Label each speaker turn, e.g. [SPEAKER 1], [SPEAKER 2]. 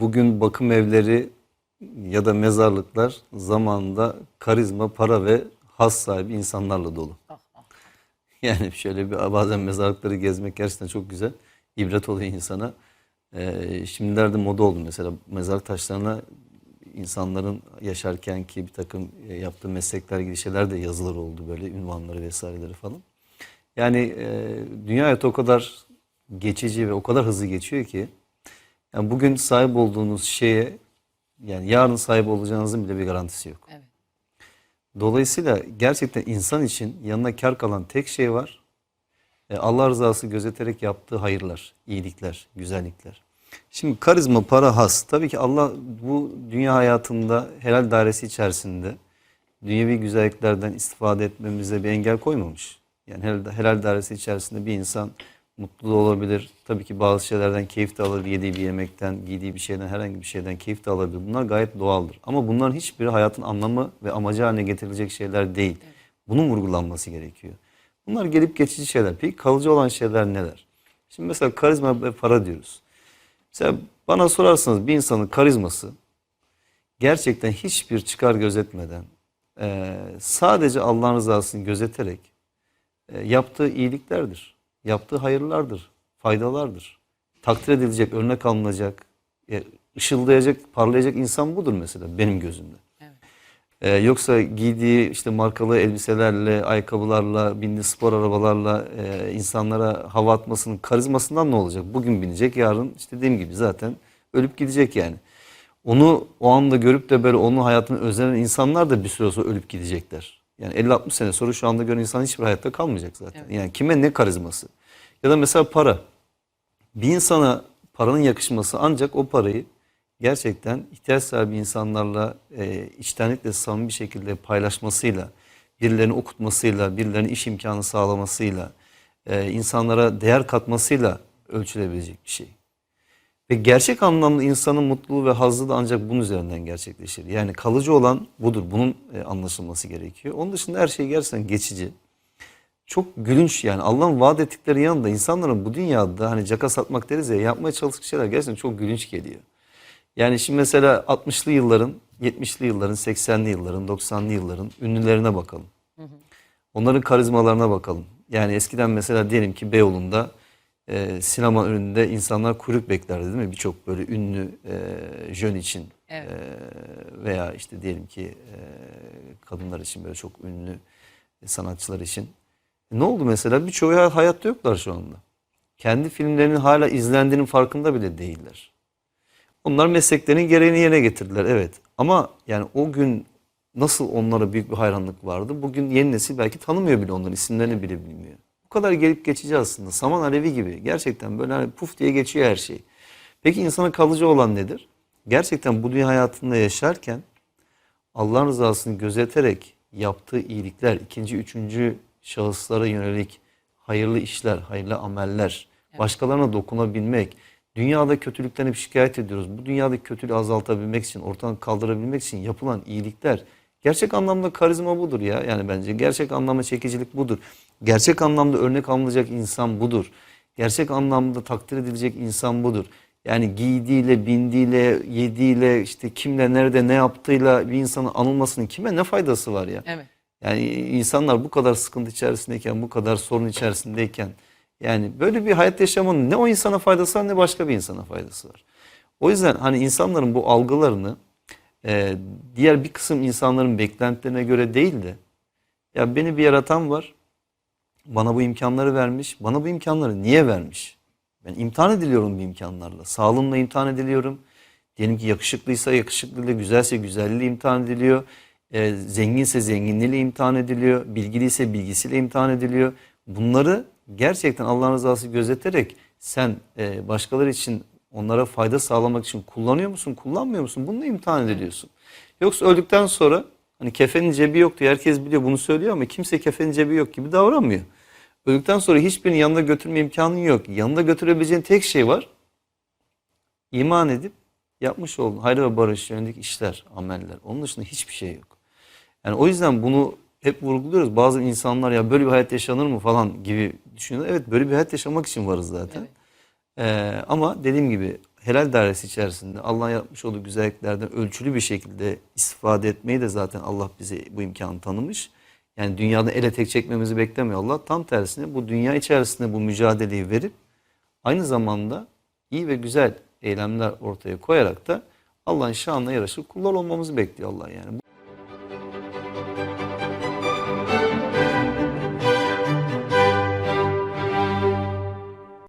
[SPEAKER 1] bugün bakım evleri ya da mezarlıklar zamanında karizma, para ve has sahibi insanlarla dolu. Yani şöyle bir bazen mezarlıkları gezmek gerçekten çok güzel. İbret oluyor insana. Ee, şimdilerde moda oldu mesela mezarlık taşlarına insanların yaşarken ki bir takım e, yaptığı meslekler ilgili şeyler de yazılar oldu böyle ünvanları vesaireleri falan. Yani e, dünya hayatı o kadar geçici ve o kadar hızlı geçiyor ki yani bugün sahip olduğunuz şeye yani yarın sahip olacağınızın bile bir garantisi yok.
[SPEAKER 2] Evet.
[SPEAKER 1] Dolayısıyla gerçekten insan için yanına kar kalan tek şey var. E, Allah rızası gözeterek yaptığı hayırlar, iyilikler, güzellikler. Şimdi karizma, para, has. Tabii ki Allah bu dünya hayatında helal dairesi içerisinde dünyevi güzelliklerden istifade etmemize bir engel koymamış. Yani helal, helal dairesi içerisinde bir insan mutlu da olabilir. Tabii ki bazı şeylerden keyif de alır. Yediği bir yemekten, giydiği bir şeyden, herhangi bir şeyden keyif de alabilir. Bunlar gayet doğaldır. Ama bunların hiçbiri hayatın anlamı ve amacı haline getirilecek şeyler değil. Bunun vurgulanması gerekiyor. Bunlar gelip geçici şeyler. Peki kalıcı olan şeyler neler? Şimdi mesela karizma ve para diyoruz. Mesela bana sorarsanız bir insanın karizması gerçekten hiçbir çıkar gözetmeden sadece Allah'ın rızasını gözeterek yaptığı iyiliklerdir. Yaptığı hayırlardır, faydalardır. Takdir edilecek, örnek alınacak, e, ışıldayacak, parlayacak insan budur mesela benim gözümde.
[SPEAKER 2] Evet.
[SPEAKER 1] Ee, yoksa giydiği işte markalı elbiselerle, ayakkabılarla, bindiği spor arabalarla e, insanlara hava atmasının karizmasından ne olacak? Bugün binecek, yarın işte dediğim gibi zaten ölüp gidecek yani. Onu o anda görüp de böyle onun hayatını özlenen insanlar da bir süre sonra ölüp gidecekler. Yani 50-60 sene sonra şu anda gören insan hiçbir hayatta kalmayacak zaten. Yani kime ne karizması? Ya da mesela para. Bir insana paranın yakışması ancak o parayı gerçekten ihtiyaç sahibi insanlarla e, içtenlikle samimi bir şekilde paylaşmasıyla, birilerini okutmasıyla, birilerine iş imkanı sağlamasıyla, e, insanlara değer katmasıyla ölçülebilecek bir şey. Ve gerçek anlamda insanın mutluluğu ve hazzı da ancak bunun üzerinden gerçekleşir. Yani kalıcı olan budur. Bunun e, anlaşılması gerekiyor. Onun dışında her şey gerçekten geçici. Çok gülünç yani Allah'ın vaat ettikleri yanında insanların bu dünyada hani caka satmak deriz ya yapmaya çalıştığı şeyler gerçekten çok gülünç geliyor. Yani şimdi mesela 60'lı yılların, 70'li yılların, 80'li yılların, 90'lı yılların ünlülerine bakalım. Onların karizmalarına bakalım. Yani eskiden mesela diyelim ki Beyoğlu'nda e, sinema önünde insanlar kuyruk beklerdi değil mi? Birçok böyle ünlü e, jön için
[SPEAKER 2] Evet.
[SPEAKER 1] e, veya işte diyelim ki e, kadınlar için böyle çok ünlü sanatçılar için. E, ne oldu mesela? Birçoğu hay- hayatta yoklar şu anda. Kendi filmlerinin hala izlendiğinin farkında bile değiller. Onlar mesleklerinin gereğini yerine getirdiler evet. Ama yani o gün nasıl onlara büyük bir hayranlık vardı. Bugün yeni nesil belki tanımıyor bile onların isimlerini bile bilmiyor. Kadar gelip geçici aslında. Saman alevi gibi. Gerçekten böyle hani puf diye geçiyor her şey. Peki insana kalıcı olan nedir? Gerçekten bu dünya hayatında yaşarken Allah'ın rızasını gözeterek yaptığı iyilikler, ikinci, üçüncü şahıslara yönelik hayırlı işler, hayırlı ameller, başkalarına dokunabilmek, dünyada kötülükten hep şikayet ediyoruz. Bu dünyadaki kötülüğü azaltabilmek için, ortadan kaldırabilmek için yapılan iyilikler, gerçek anlamda karizma budur ya. Yani bence gerçek anlamda çekicilik budur. Gerçek anlamda örnek alınacak insan budur. Gerçek anlamda takdir edilecek insan budur. Yani giydiğiyle, bindiğiyle, yediğiyle, işte kimle, nerede, ne yaptığıyla bir insanın anılmasının kime ne faydası var ya?
[SPEAKER 2] Evet.
[SPEAKER 1] Yani insanlar bu kadar sıkıntı içerisindeyken, bu kadar sorun içerisindeyken yani böyle bir hayat yaşamanın ne o insana faydası var ne başka bir insana faydası var. O yüzden hani insanların bu algılarını e, diğer bir kısım insanların beklentilerine göre değil de ya beni bir yaratan var, bana bu imkanları vermiş, bana bu imkanları niye vermiş? Ben imtihan ediliyorum bu imkanlarla. Sağlığımla imtihan ediliyorum. Diyelim ki yakışıklıysa yakışıklılığıyla, güzelse güzelliğiyle imtihan ediliyor. Ee, zenginse zenginliğiyle imtihan ediliyor. Bilgiliyse bilgisiyle imtihan ediliyor. Bunları gerçekten Allah'ın rızası gözeterek sen e, başkaları için onlara fayda sağlamak için kullanıyor musun, kullanmıyor musun? Bununla imtihan ediliyorsun. Yoksa öldükten sonra hani kefenin cebi yok diye herkes biliyor bunu söylüyor ama kimse kefenin cebi yok gibi davranmıyor. Öldükten sonra hiçbirini yanında götürme imkanın yok. Yanında götürebileceğin tek şey var. İman edip yapmış olduğun hayır ve barış yönelik işler, ameller. Onun dışında hiçbir şey yok. Yani o yüzden bunu hep vurguluyoruz. Bazı insanlar ya böyle bir hayat yaşanır mı falan gibi düşünüyorlar. Evet böyle bir hayat yaşamak için varız zaten.
[SPEAKER 2] Evet.
[SPEAKER 1] Ee, ama dediğim gibi helal dairesi içerisinde Allah'ın yapmış olduğu güzelliklerden ölçülü bir şekilde istifade etmeyi de zaten Allah bize bu imkanı tanımış. Yani dünyada ele tek çekmemizi beklemiyor Allah. Tam tersine bu dünya içerisinde bu mücadeleyi verip aynı zamanda iyi ve güzel eylemler ortaya koyarak da Allah'ın şanına yaraşır kullar olmamızı bekliyor Allah yani.